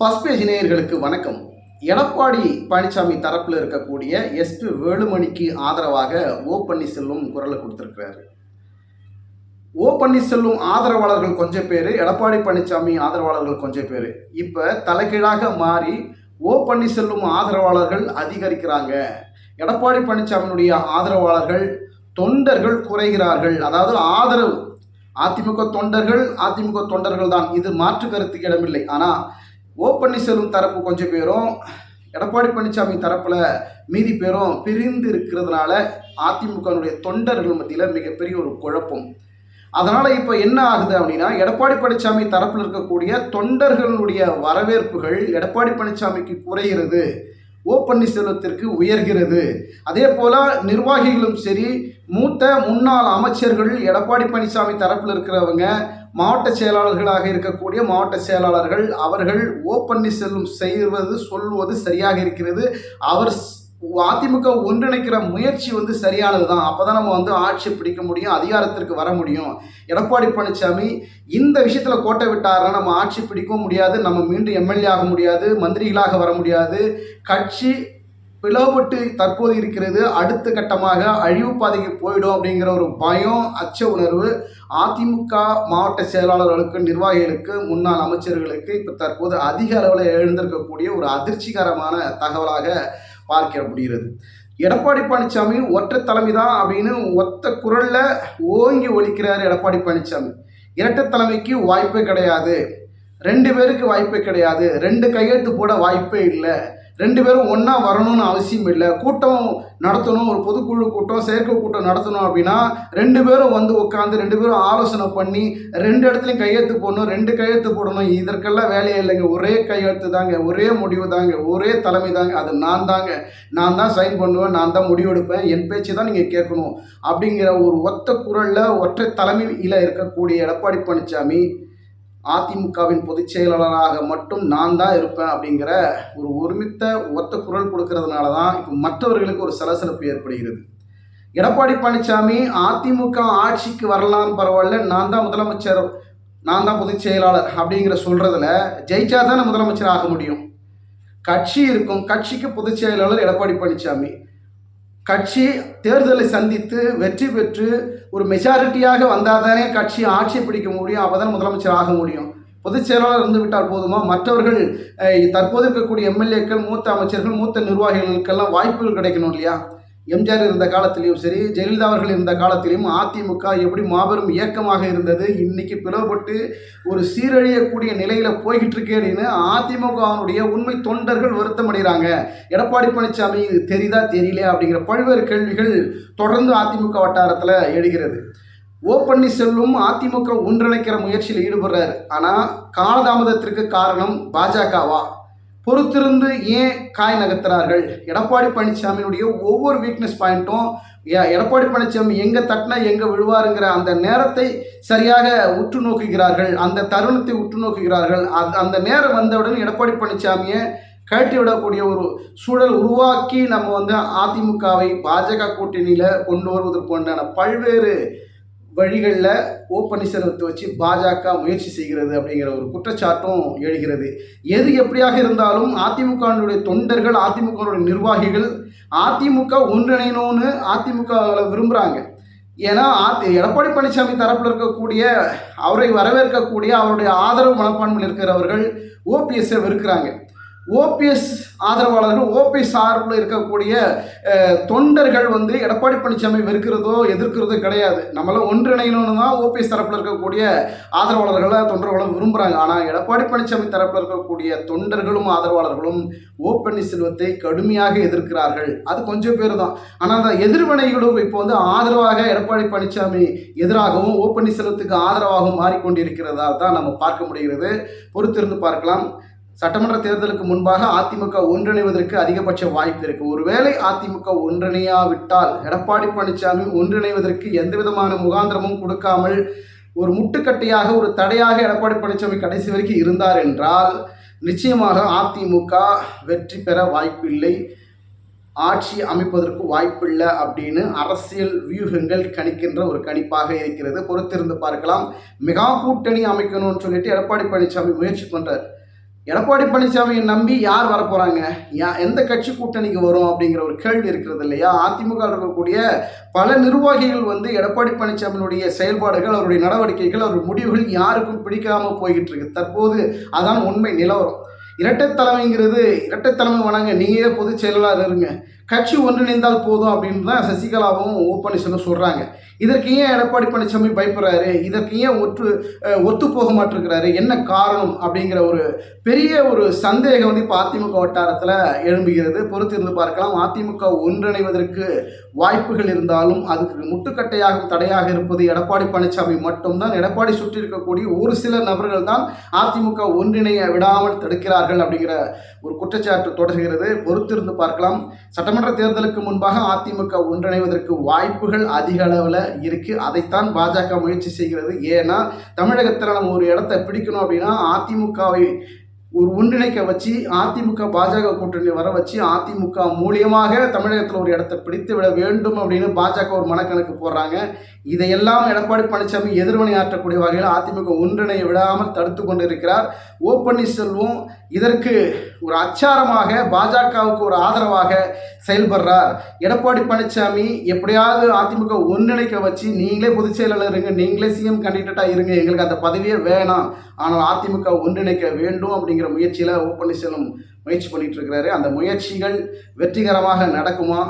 First page நேயர்களுக்கு வணக்கம். எடப்பாடி பழனிசாமி தரப்பில் இருக்கக்கூடிய எஸ்பி வேலுமணிக்கு ஆதரவாக ஓ பன்னீர்செல்வம் குரலை கொடுத்துருக்கிறாரு. ஓ பன்னீர்செல்வம் ஆதரவாளர்கள் கொஞ்சம் பேர் எடப்பாடி பழனிசாமி ஆதரவாளர்கள் கொஞ்சம் பேர். இப்போ தலைகீழாக மாறி ஓ பன்னீர்செல்வம் ஆதரவாளர்கள் அதிகரிக்கிறாங்க. எடப்பாடி பழனிசாமியினுடைய ஆதரவாளர்கள் தொண்டர்கள் குறைகிறார்கள். அதாவது ஆதரவு. அதிமுக தொண்டர்கள் அதிமுக தொண்டர்கள் தான். இது மாற்று கருத்துக்கு இடமில்லை. ஆனால் ஓ பன்னீர்செல்வம் தரப்பு கொஞ்சம் பேரும் எடப்பாடி பழனிசாமி தரப்பில் மீதி பேரும் பிரிந்து இருக்கிறதுனால அதிமுகனுடைய தொண்டர்கள் மத்தியில் மிகப்பெரிய ஒரு குழப்பம். அதனால் இப்போ என்ன ஆகுது அப்படின்னா எடப்பாடி பழனிசாமி தரப்பில் இருக்கக்கூடிய தொண்டர்களுடைய வரவேற்புகள் எடப்பாடி பழனிசாமிக்கு குறைகிறது ஓ பன்னீர்செல்வத்திற்கு உயர்கிறது. அதே போல நிர்வாகிகளும் சரி மூத்த முன்னாள் அமைச்சர்கள் எடப்பாடி பழனிசாமி தரப்பில் இருக்கிறவங்க மாவட்ட செயலாளர்களாக இருக்கக்கூடிய மாவட்ட செயலாளர்கள் அவர்கள் ஓ பன்னீர்செல்வம் செய்வது சொல்வது சரியாக இருக்கிறது. அவர் அதிமுக ஒன்றிணைக்கிற முயற்சி வந்து சரியானது தான் அப்போ தான் நம்ம வந்து ஆட்சி பிடிக்க முடியும் அதிகாரத்திற்கு வர முடியும். எடப்பாடி பழனிசாமி இந்த விஷயத்தில் கோட்டை விட்டார்னா நம்ம ஆட்சி பிடிக்கவும் முடியாது நம்ம மீண்டும் எம்எல்ஏ ஆக முடியாது மந்திரிகளாக வர முடியாது. கட்சி பிளவுபட்டு தற்போது இருக்கிறது. அடுத்த கட்டமாக அழிவு பாதைக்கு போயிடும் அப்படிங்கிற ஒரு பயம் அச்ச உணர்வு அதிமுக மாவட்ட செயலாளர்களுக்கு நிர்வாகிகளுக்கு முன்னாள் அமைச்சர்களுக்கு இப்போ தற்போது அதிக அளவில் எழுந்திருக்கக்கூடிய ஒரு அதிர்ச்சிகரமான தகவலாக பார்க்கப்படுகிறது எடப்பாடி பழனிசாமி ஒற்றை தலைமை தான் அப்படின்னு ஒத்த குரல்ல ஓங்கி ஒலிக்கிறார் எடப்பாடி பழனிசாமி. இரட்டை தலைமைக்கு வாய்ப்பே கிடையாது. ரெண்டு பேருக்கு வாய்ப்பே கிடையாது. ரெண்டு கையெழுத்து போட வாய்ப்பே இல்லை. ரெண்டு பேரும் ஒன்றா வரணும்னு அவசியம் இல்லை. கூட்டம் நடத்தணும் ஒரு பொதுக்குழு கூட்டம் செயற்கை கூட்டம் நடத்தணும் அப்படின்னா ரெண்டு பேரும் வந்து உட்காந்து ரெண்டு பேரும் ஆலோசனை பண்ணி ரெண்டு இடத்துலையும் கையெழுத்து போடணும் ரெண்டு கையெழுத்து போடணும். இதற்கெல்லாம் வேலையே இல்லைங்க. ஒரே கையெழுத்து தாங்க. ஒரே முடிவு தாங்க. ஒரே தலைமை தாங்க. அது நான் தாங்க. நான் தான் சைன் பண்ணுவேன். நான் தான் முடிவெடுப்பேன் என் பேச்சு தான் நீங்கள் கேட்கணும். அப்படிங்கிற ஒரு ஒத்த குரலில் ஒற்றை தலைமையில் இருக்கக்கூடிய எடப்பாடி பழனிசாமி அதிமுகவின் பொதுச் செயலாளராக மட்டும் நான் தான் இருப்பேன் அப்படிங்கிற ஒரு ஒருமித்த ஒத்த குரல் கொடுக்கறதுனால தான் இப்போ மற்றவர்களுக்கு ஒரு சலசலப்பு ஏற்படுகிறது. எடப்பாடி பழனிசாமி அதிமுக ஆட்சிக்கு வரலாம் பரவாயில்ல நான் தான் முதலமைச்சர் நான் தான் பொதுச் செயலாளர் அப்படிங்கிற சொல்கிறதுல ஜெயிச்சா தானே முதலமைச்சர் ஆக முடியும். கட்சி இருக்கும் கட்சிக்கு பொதுச் செயலாளர் எடப்பாடி பழனிசாமி கட்சி தேர்தலை சந்தித்து வெற்றி பெற்று ஒரு மெஜாரிட்டியாக வந்தால் தானே கட்சி ஆட்சி பிடிக்க முடியும் அப்போ தான் முதலமைச்சர் ஆக முடியும். பொதுச் செயலாளர் இருந்துவிட்டால் போதுமா? மற்றவர்கள் தற்போது இருக்கக்கூடிய எம்எல்ஏக்கள் மூத்த அமைச்சர்கள் மூத்த நிர்வாகிகளுக்கெல்லாம் வாய்ப்புகள் கிடைக்கணும் இல்லையா? எம்ஜிஆர் இருந்த காலத்திலையும் சரி ஜெயலலிதா அவர்கள் இருந்த காலத்திலையும் அதிமுக எப்படி மாபெரும் இயக்கமாக இருந்தது இன்னைக்கு பிளவுபட்டு ஒரு சீரழியக்கூடிய நிலையில போய்கிட்டு இருக்கே அப்படின்னு அதிமுகவினுடைய உண்மை தொண்டர்கள் வருத்தம் அடைகிறாங்க. எடப்பாடி பழனிசாமி இது தெரியுதா தெரியலையா அப்படிங்கிற பல்வேறு கேள்விகள் தொடர்ந்து அதிமுக வட்டாரத்தில் எழுகிறது. ஓ பன்னீர்செல்வம் அதிமுக ஒன்றிணைக்கிற முயற்சியில் ஈடுபடுறாரு. ஆனால் காலதாமதத்திற்கு காரணம் பாஜகவா? பொறுத்திருந்து ஏன் காய் நகர்த்துறார்கள்? எடப்பாடி பழனிசாமியினுடைய ஒவ்வொரு வீக்னஸ் பாயிண்ட்டும் எடப்பாடி பழனிசாமி எங்கே தட்டினா எங்கே விழுவாருங்கிற அந்த நேரத்தை சரியாக உற்று நோக்குகிறார்கள் அந்த தருணத்தை உற்று நோக்குகிறார்கள். அந்த அந்த நேரம் வந்தவுடன் எடப்பாடி பழனிசாமியை கழட்டி விடக்கூடிய ஒரு சூழல் உருவாக்கி நம்ம வந்து அதிமுகவை பாஜக கூட்டணியில் கொண்டு வருவதற்கு உண்டான பல்வேறு வழிகளில் ஓ பன்னீர்செல்வத்தை வச்சு பாஜக முயற்சி செய்கிறது அப்படிங்கிற ஒரு குற்றச்சாட்டும் எழுகிறது. எது எப்படியாக இருந்தாலும் அதிமுகவினுடைய தொண்டர்கள் அதிமுகவினுடைய நிர்வாகிகள் அதிமுக ஒன்றிணையணும்னு அதிமுகவில் விரும்புகிறாங்க ஏன்னா ஆதி எடப்பாடி பழனிசாமி தரப்பில் இருக்கக்கூடிய அவரை வரவேற்கக்கூடிய அவருடைய ஆதரவு மனப்பான்மையில் இருக்கிறவர்கள் ஓபிஎஸ்ஸை வெறுக்கிறாங்க. ஓபிஎஸ் ஆதரவாளர்கள் ஓபிஎஸ் சார்பில் இருக்கக்கூடிய தொண்டர்கள் வந்து எடப்பாடி பழனிசாமி வெறுக்கிறதோ எதிர்க்கிறதோ கிடையாது. நம்மளாம் ஒன்றிணையணும்னு தான் ஓபிஎஸ் தரப்பில் இருக்கக்கூடிய ஆதரவாளர்களை தொண்டர்களும் விரும்புகிறாங்க ஆனால் எடப்பாடி பழனிசாமி தரப்பில் இருக்கக்கூடிய தொண்டர்களும் ஆதரவாளர்களும் ஓ பன்னீர்செல்வத்தை கடுமையாக எதிர்க்கிறார்கள். அது கொஞ்சம் பேர் தான் ஆனால் அந்த எதிர்வினைகளும் இப்போ வந்து ஆதரவாக எடப்பாடி பழனிசாமி எதிராகவும் ஓ பன்னீர்செல்வத்துக்கு ஆதரவாகவும் மாறிக்கொண்டிருக்கிறதா தான் நம்ம பார்க்க முடிகிறது. பொறுத்திருந்து பார்க்கலாம். சட்டமன்ற தேர்தலுக்கு முன்பாக அதிமுக ஒன்றிணைவதற்கு அதிகபட்ச வாய்ப்பு இருக்கு. ஒருவேளை அதிமுக ஒன்றிணையாவிட்டால் எடப்பாடி பழனிசாமி ஒன்றிணைவதற்கு எந்த விதமான முகாந்திரமும் கொடுக்காமல் ஒரு முட்டுக்கட்டையாக ஒரு தடையாக எடப்பாடி பழனிசாமி கடைசி வரைக்கும் இருந்தார் என்றால் நிச்சயமாக அதிமுக வெற்றி பெற வாய்ப்பில்லை. ஆட்சி அமைப்பதற்கு வாய்ப்பில்லை அப்படின்னு அரசியல் வியூகங்கள் கணிக்கின்ற ஒரு கணிப்பாக இருக்கிறது. பொறுத்திருந்து பார்க்கலாம். மெகா கூட்டணி அமைக்கணும்னு சொல்லிட்டு எடப்பாடி பழனிசாமி முயற்சி பண்ணுறார் எடப்பாடி பழனிசாமியை நம்பி யார் வரப்போகிறாங்க யா எந்த கட்சி கூட்டணிக்கு வரும் அப்படிங்கிற ஒரு கேள்வி இருக்கிறது இல்லையா? அதிமுக இருக்கக்கூடிய பல நிர்வாகிகள் வந்து எடப்பாடி பழனிசாமியினுடைய செயல்பாடுகள் அவருடைய நடவடிக்கைகள் அவருடைய முடிவுகள் யாருக்கும் பிடிக்காமல் போய்கிட்டு இருக்கு. தற்போது அதான் உண்மை நிலவரம். இரட்டை தலைமைங்கிறது இரட்டை தலைமை வணங்க நீங்களே பொதுச் செயலாளர் இருங்க. கட்சி ஒன்றிணைந்தால் போதும் அப்படின்னு தான் சசிகலாவும் ஓ பன்னீர்செல்வம் சொல்கிறாங்க இதற்கு ஏன் எடப்பாடி பழனிசாமி பயப்படுறாரு? இதற்கு ஏன் ஒற்று ஒத்து போக மாட்டிருக்கிறாரு? என்ன காரணம்? அப்படிங்கிற ஒரு பெரிய ஒரு சந்தேகம் வந்து இப்போ அதிமுக வட்டாரத்தில் எழும்புகிறது. பொறுத்திருந்து பார்க்கலாம். அதிமுக ஒன்றிணைவதற்கு வாய்ப்புகள் இருந்தாலும் அதுக்கு முட்டுக்கட்டையாகும் தடையாக இருப்பது எடப்பாடி பழனிசாமி மட்டும்தான். எடப்பாடி சுற்றி இருக்கக்கூடிய ஒரு சில நபர்கள் தான் அதிமுக ஒன்றிணைய விடாமல் தடுக்கிறார்கள் அப்படிங்கிற ஒரு குற்றச்சாட்டு தொடர்கிறது. பொறுத்திருந்து பார்க்கலாம். சட்டம் சட்டமன்ற தேர்தலுக்கு முன்பாக அதிமுக ஒன்றிணைவதற்கு வாய்ப்புகள் அதிக அளவில் இருக்குது அதைத்தான் பாஜக முயற்சி செய்கிறது. ஏன்னா தமிழகத்தில் நம்ம ஒரு இடத்த பிடிக்கணும் அப்படின்னா அதிமுகவை ஒரு ஒன்றிணைக்க வச்சு அதிமுக பாஜக கூட்டணி வர வச்சு அதிமுக மூலியமாக தமிழகத்தில் ஒரு இடத்தை பிடித்து விட வேண்டும் அப்படின்னு பாஜக ஒரு மனக்கணக்கு போடுறாங்க. இதையெல்லாம் எடப்பாடி பழனிசாமி எதிர்வினையாற்றக்கூடிய வகையில் அதிமுக ஒன்றிணைய விடாமல் தடுத்து கொண்டிருக்கிறார். ஓ பன்னீர்செல்வம் இதற்கு ஒரு அச்சாரமாக பாஜகவுக்கு ஒரு ஆதரவாக செயல்படுறார். எடப்பாடி பழனிசாமி எப்படியாவது அதிமுக ஒன்றிணைக்க வச்சு நீங்களே பொதுச் செயலாளர் இருங்க நீங்களே சிஎம் கேண்டிடேட்டாக இருங்க எங்களுக்கு அந்த பதவியே வேணாம். ஆனால் அதிமுக ஒன்றிணைக்க வேண்டும் அப்படிங்கிற முயற்சியில் ஓ பன்னீர்செல்வம் முயற்சி பண்ணிட்டு இருக்கிறாரு அந்த முயற்சிகள் வெற்றிகரமாக நடக்குமா?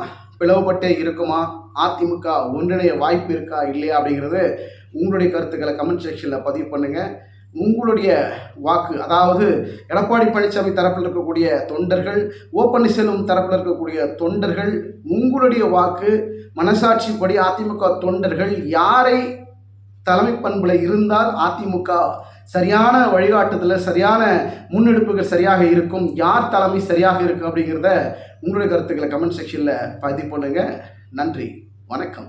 பிளவுபட்டே இருக்குமா? அதிமுக ஒன்றிணைய வாய்ப்பு இருக்கா? இல்லையா? அப்படிங்கிறது உங்களுடைய கருத்துக்களை கமெண்ட் செக்ஷனில் பதிவு பண்ணுங்கள் உங்களுடைய வாக்கு அதாவது எடப்பாடி பழனிசாமி தரப்பில் இருக்கக்கூடிய தொண்டர்கள் ஓ பன்னீர்செல்வம் தரப்பில் இருக்கக்கூடிய தொண்டர்கள் உங்களுடைய வாக்கு மனசாட்சிப்படி அதிமுக தொண்டர்கள் யாரை தலைமை பண்பில் இருந்தால் அதிமுக சரியான வழிகாட்டுதலில் சரியான முன்னெடுப்புகள் சரியாக இருக்கும் யார் தலைமை சரியாக இருக்கும் அப்படிங்கிறத உங்களுடைய கருத்துக்களை கமெண்ட் செக்ஷனில் பதிவு பண்ணுங்கள் நன்றி வணக்கம்.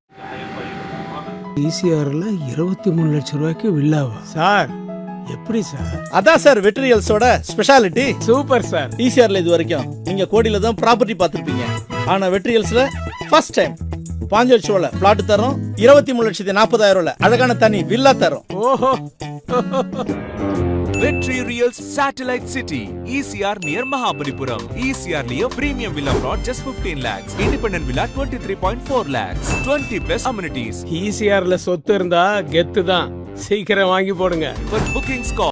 ஈசிஆர்ல இருபத்தி மூணு லட்சம் ரூபாய்க்கு வில்லாவா? சார். எப்படி சார்? அதான் சார் வெட்ரியல்ஸோட ஸ்பெஷாலிட்டி சூப்பர் சார். ஈசிஆர்ல இது வரைக்கும் நீங்க கோடியில தான் ப்ராப்பர்ட்டி பார்த்துருப்பீங்க. ஆனா வெட்ரியல்ஸ்ல ஃபர்ஸ்ட் டைம் பாஞ்சு லட்சம் பிளாட் தரோம் இருபத்தி மூணு லட்சத்தி நாற்பதாயிரம் ரூபாய் அழகான தனி வில்லா தரோம் ஓஹோ. Vetri Real Satellite City, ECR near Mahabalipuram. ECR near premium villa plot just 15 lakhs. Independent villa 23.4 lakhs. 20 plus amenities. ஈசிஆர்ல சொத்து இருந்தா கெத்து தான் சீக்கிரம் வாங்கி போடுங்க For bookings call